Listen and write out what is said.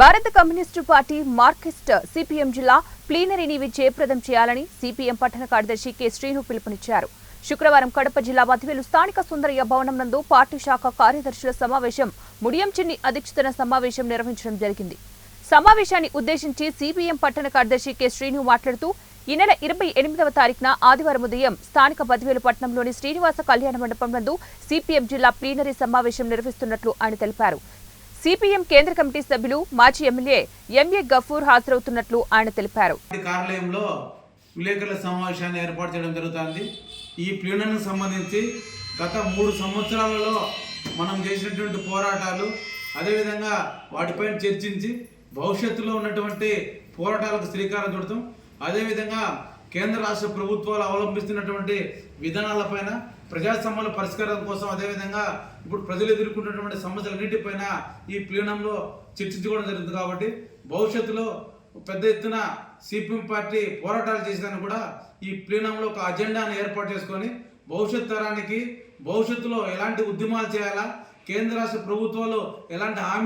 భారత communist party Marxist CPM జిల్లా ప్లీనరీని విజయప్రదం చేయాలని సిపిఎం పట్టణ కార్యదర్శి కె శ్రీను పిలుపునిచ్చారు. శుక్రవారం కడప జిల్లా వధివేలు స్థానిక సుందరయ్య భవనం నందు పార్టీ శాఖ కార్యదర్శుల సమావేశం ముడియం చిన్ని అధ్యక్షతన సమావేశం నిర్వహించడం జరిగింది. సమావేశాన్ని ఉద్దేశించి సిపిఎం పట్టణ కార్యదర్శి కె శ్రీను మాట్లాడుతూ ఈ నెల ఇరవై ఎనిమిదవ తారీఖున ఆదివారం ఉదయం స్థానిక బదివేలు పట్టణంలోని శ్రీనివాస కళ్యాణ మండపం నందు సిపిఎం జిల్లా ప్లీనరీ సమావేశం నిర్వహిస్తున్నట్లు ఆయన తెలిపారు. సిపిఎం కేంద్ర కమిటీ సభ్యులు మాజీ ఎమ్మెల్యే ఎంఏ గఫూర్ హాజరవుతున్నట్లు ఆయన తెలిపారు. కార్యాలయంలో విలేకరుల సమావేశాన్ని ఏర్పాటు చేయడం జరుగుతుంది. ఈ ప్లీనర్కి సంబంధించి గత మూడు సంవత్సరాలలో మనం చేసినటువంటి పోరాటాలు అదేవిధంగా వాటిపైన చర్చించి భవిష్యత్తులో ఉన్నటువంటి పోరాటాలకు శ్రీకారం చుడతాం. అదేవిధంగా కేంద్ర రాష్ట్ర ప్రభుత్వాలు అవలంబిస్తున్నటువంటి విధానాలపైన ప్రజా సమస్యల పరిష్కారం కోసం అదేవిధంగా ఇప్పుడు ప్రజలు ఎదుర్కొంటున్నటువంటి సమస్యలన్నిటిపైన ఈ ప్లీనంలో చర్చించుకోవడం జరుగుతుంది కాబట్టి భవిష్యత్తులో పెద్ద ఎత్తున సిపిఎం పార్టీ పోరాటాలు చేసేదాన్ని కూడా ఈ ప్లీనంలో ఒక అజెండాను ఏర్పాటు చేసుకొని భవిష్యత్ తరానికి భవిష్యత్తులో ఎలాంటి ఉద్యమాలు చేయాలా కేంద్ర రాష్ట్ర ప్రభుత్వాలు ఎలాంటి హామీ